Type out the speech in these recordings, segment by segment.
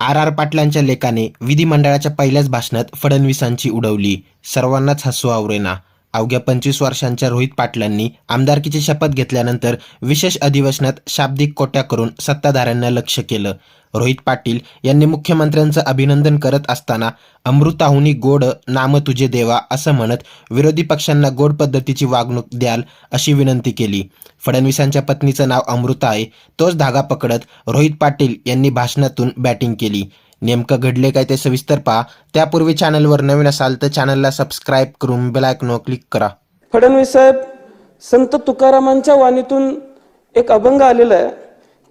R R पाटलांच्या लेखाने विधिमंडळाच्या पहिल्याच भाषणात फडणवीसांची उडवली. सर्वांनाच हसू आवरेना. अवघ्या पंचवीस वर्षांच्या रोहित पाटलांनी आमदारकीची शपथ घेतल्यानंतर विशेष अधिवेशनात शाब्दिक कोट्या करून सत्ताधाऱ्यांना लक्ष केलं. रोहित पाटील यांनी मुख्यमंत्र्यांचं अभिनंदन करत असताना अमृताहुनी गोड नाम तुझे देवा असं म्हणत विरोधी पक्षांना गोड पद्धतीची वागणूक द्याल अशी विनंती केली. फडणवीसांच्या पत्नीचं नाव अमृता आहे तोच धागा पकडत रोहित पाटील यांनी भाषणातून बॅटिंग केली. नेमकं घडले काय ते सविस्तर पहा. त्यापूर्वी चॅनलवर नवीन असाल तर चॅनलला सबस्क्राईब करून बेलायकनवर क्लिक करा. फडणवीस साहेब संत तुकारामांच्या वाणीतून एक अभंग आलेला आहे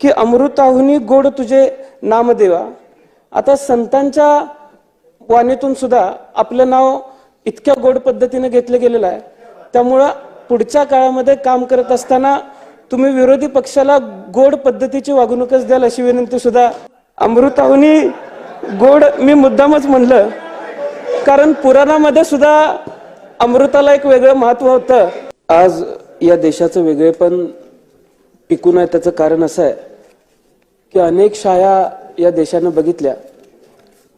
की अमृताहुनी गोड तुझे नामदेवा. आता संतांच्या वाणीतून सुद्धा आपलं नाव इतक्या गोड पद्धतीने घेतलं गेलेलं आहे. त्यामुळं पुढच्या काळामध्ये काम करत असताना तुम्ही विरोधी पक्षाला गोड पद्धतीची वागणूकच द्याल अशी विनंती सुद्धा अमृताहुनी गोड मी मुद्दामच म्हणलं. कारण पुराणामध्ये सुद्धा अमृताला एक वेगळं महत्त्व होतं. आज या देशाचं वेगळेपण टिकून आहे त्याचं कारण असं आहे की अनेक शाळा या देशानं बघितल्या.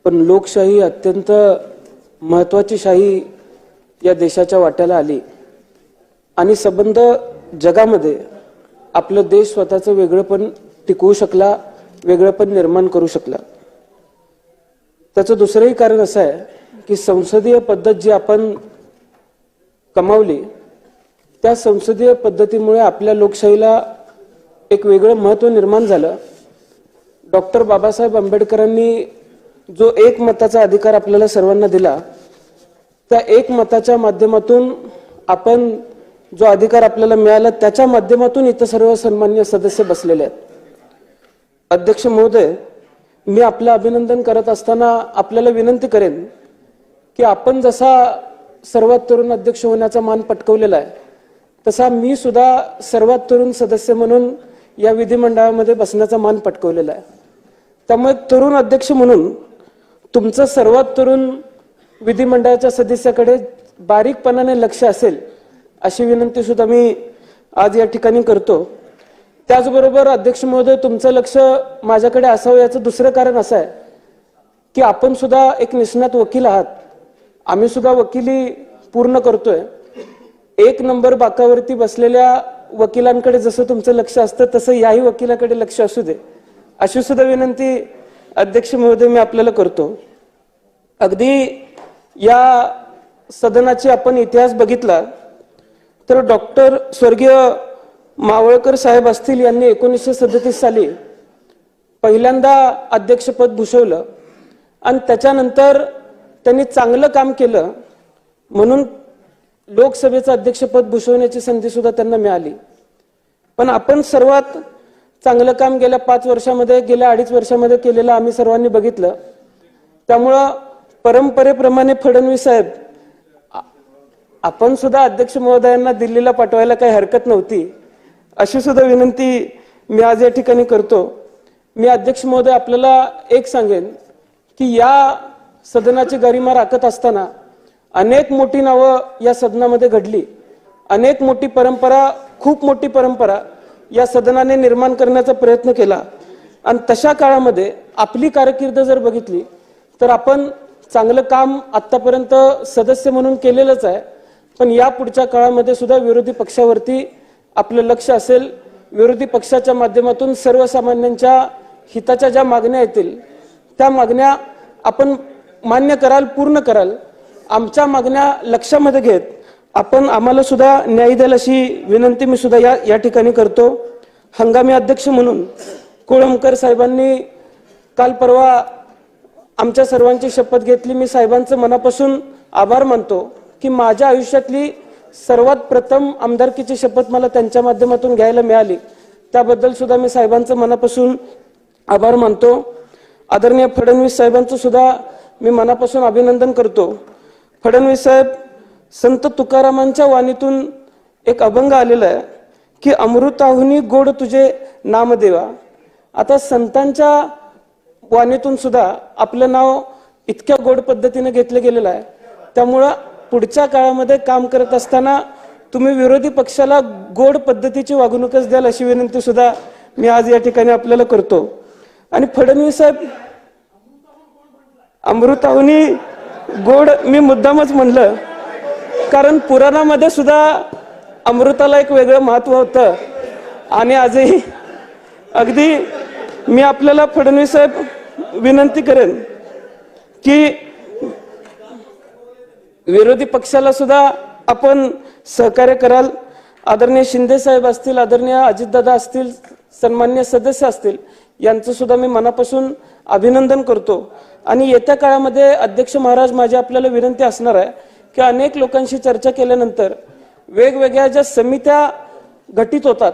पण लोकशाही अत्यंत महत्वाची शाही या देशाच्या वाट्याला आली. आणि संबंध जगामध्ये आपलं देश स्वतःचं वेगळं पण टिकवू शकला वेगळं पण निर्माण करू शकला. त्याचं दुसरंही कारण असं आहे की संसदीय पद्धत जी आपण कमावली त्या संसदीय पद्धतीमुळे आपल्या लोकशाहीला एक वेगळं महत्त्व निर्माण झालं. डॉक्टर बाबासाहेब आंबेडकरांनी जो एक मताचा अधिकार आपल्याला सर्वांना दिला त्या एक मताच्या माध्यमातून आपण जो अधिकार आपल्याला मिळाला त्याच्या माध्यमातून इथं सर्व सन्मान्य सदस्य बसलेले आहेत. अध्यक्ष महोदय मी आपलं अभिनंदन करत असताना आपल्याला विनंती करेन की आपण जसा सर्वात तरुण अध्यक्ष होण्याचा मान पटकवलेला आहे तसा मी सुद्धा सर्वात तरुण सदस्य म्हणून या विधिमंडळामध्ये बसण्याचा मान पटकवलेला आहे. त्यामुळे तरुण अध्यक्ष म्हणून तुमचं सर्वात तरुण विधिमंडळाच्या सदस्याकडे बारीकपणाने लक्ष असेल अशी विनंती सुद्धा मी आज या ठिकाणी करतो. त्याचबरोबर अध्यक्ष महोदय तुमचं लक्ष माझ्याकडे असावं याचं दुसरं कारण असं आहे की आपण सुद्धा एक निष्णात वकील आहात. आम्ही सुद्धा वकिली पूर्ण करतोय. एक नंबर बाकावरती बसलेल्या वकिलांकडे जसं तुमचं लक्ष असतं तसं याही वकिलाकडे लक्ष असू दे. अशी सुद्धा विनंती अध्यक्ष महोदय मी आपल्याला करतो. अगदी या सदनाची आपण इतिहास बघितला तर डॉक्टर स्वर्गीय मावळकर साहेब असतील यांनी एकोणीसशे सदतीस साली पहिल्यांदा अध्यक्षपद भूषवलं आणि त्याच्यानंतर त्यांनी चांगलं काम केलं म्हणून लोकसभेचं अध्यक्षपद भूषवण्याची संधी सुद्धा त्यांना मिळाली. पण आपण सर्वात चांगलं काम गेल्या पाच वर्षामध्ये गेल्या अडीच वर्षामध्ये केलेलं आम्ही सर्वांनी बघितलं. त्यामुळं परंपरेप्रमाणे फडणवीस साहेब आपण सुद्धा अध्यक्ष महोदयांना दिल्लीला पाठवायला काही हरकत नव्हती. अशी सुद्धा विनंती मी आज या ठिकाणी करतो. मी अध्यक्ष महोदय आपल्याला एक सांगेन की या सदनाची गरिमा राखत असताना अनेक मोठी नावं या सदनामध्ये घडली. अनेक मोठी परंपरा खूप मोठी परंपरा या सदनाने निर्माण करण्याचा प्रयत्न केला. आणि तशा काळामध्ये आपली कारकीर्द जर बघितली तर आपण चांगलं काम आत्तापर्यंत सदस्य म्हणून केलेलंच आहे. पण या पुढच्या काळामध्ये सुद्धा विरोधी पक्षावरती आपलं लक्ष असेल विरोधी पक्षाच्या माध्यमातून सर्वसामान्यांच्या हिताच्या ज्या मागण्या येतील त्या मागण्या आपण मान्य कराल पूर्ण कराल. आमच्या मागण्या लक्षामध्ये घेत आपण आम्हाला सुद्धा न्याय द्याल अशी विनंती मी सुद्धा या या ठिकाणी करतो. हंगामी अध्यक्ष म्हणून कोळंबकर साहेबांनी काल परवा आमच्या सर्वांची शपथ घेतली. मी साहेबांचं मनापासून आभार मानतो की माझ्या आयुष्यातली सर्वात प्रथम आमदारकीची शपथ मला त्यांच्या माध्यमातून घ्यायला मिळाली. त्याबद्दल सुद्धा मी साहेबांचं मनापासून आभार मानतो. आदरणीय फडणवीस साहेबांचं सुद्धा मी मनापासून अभिनंदन करतो. फडणवीस साहेब संत तुकारामांच्या वाणीतून एक अभंग आलेला आहे की अमृताहुनी गोड तुझे नामदेवा. आता संतांच्या वाणीतून सुद्धा आपलं नाव इतक्या गोड पद्धतीने घेतलं गेलेलं आहे. त्यामुळं पुढच्या काळामध्ये काम करत असताना तुम्ही विरोधी पक्षाला गोड पद्धतीची वागणूकच द्याल अशी विनंती सुद्धा मी आज या ठिकाणी आपल्याला करतो. आणि फडणवीस साहेब अमृताहुनी गोड मी मुद्दामच म्हणलं. कारण पुराणामध्ये सुद्धा अमृताला एक वेगळं महत्त्व होतं. आणि आजही अगदी मी आपल्याला फडणवीस साहेब विनंती करेन की विरोधी पक्षाला सुद्धा आपण सहकार्य कराल. आदरणीय शिंदे साहेब असतील आदरणीय अजितदादा असतील सन्मान्य सदस्य असतील यांचं सुद्धा मी मनापासून अभिनंदन करतो. आणि येत्या काळामध्ये अध्यक्ष महाराज माझी आपल्याला विनंती असणार आहे की अनेक लोकांशी चर्चा केल्यानंतर वेगवेगळ्या ज्या समित्या घटित होतात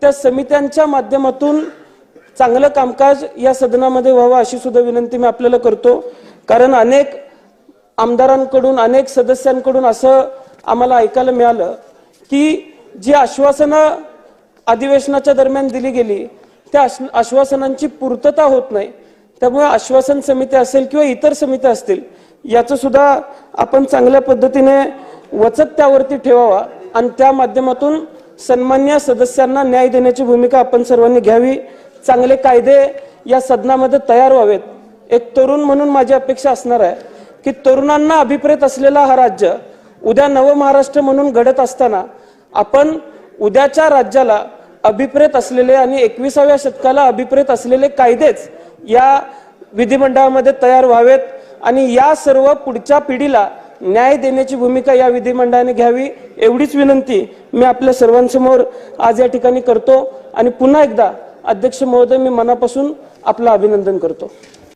त्या समित्यांच्या माध्यमातून चांगलं कामकाज या सदनामध्ये व्हावं अशी सुद्धा विनंती मी आपल्याला करतो. कारण अनेक आमदारांकडून अनेक सदस्यांकडून असं आम्हाला ऐकायला मिळालं की जी आश्वासनं अधिवेशनाच्या दरम्यान दिली गेली त्या आश्वासनांची पूर्तता होत नाही. त्यामुळे आश्वासन समिती असेल किंवा इतर समित्या असतील याचं सुद्धा आपण चांगल्या पद्धतीने वचत त्यावरती ठेवावा आणि त्या माध्यमातून सन्मान्य सदस्यांना न्याय देण्याची भूमिका आपण सर्वांनी घ्यावी. चांगले कायदे या सदनामध्ये तयार व्हावेत. एक तरुण म्हणून माझी अपेक्षा असणार आहे. की तरुणांना अभिप्रेत असलेला हा राज्य उद्या नव महाराष्ट्र म्हणून घडत असताना आपण उद्याच्या राज्याला अभिप्रेत असलेले आणि एकविसाव्या शतकाला अभिप्रेत असलेले कायदेच या विधिमंडळामध्ये तयार व्हावेत आणि या सर्व पुढच्या पिढीला न्याय देण्याची भूमिका या विधिमंडळाने घ्यावी एवढीच विनंती मी आपल्या सर्वांसमोर आज या ठिकाणी करतो आणि पुन्हा एकदा अध्यक्ष महोदय मी मनापासून आपलं अभिनंदन करतो.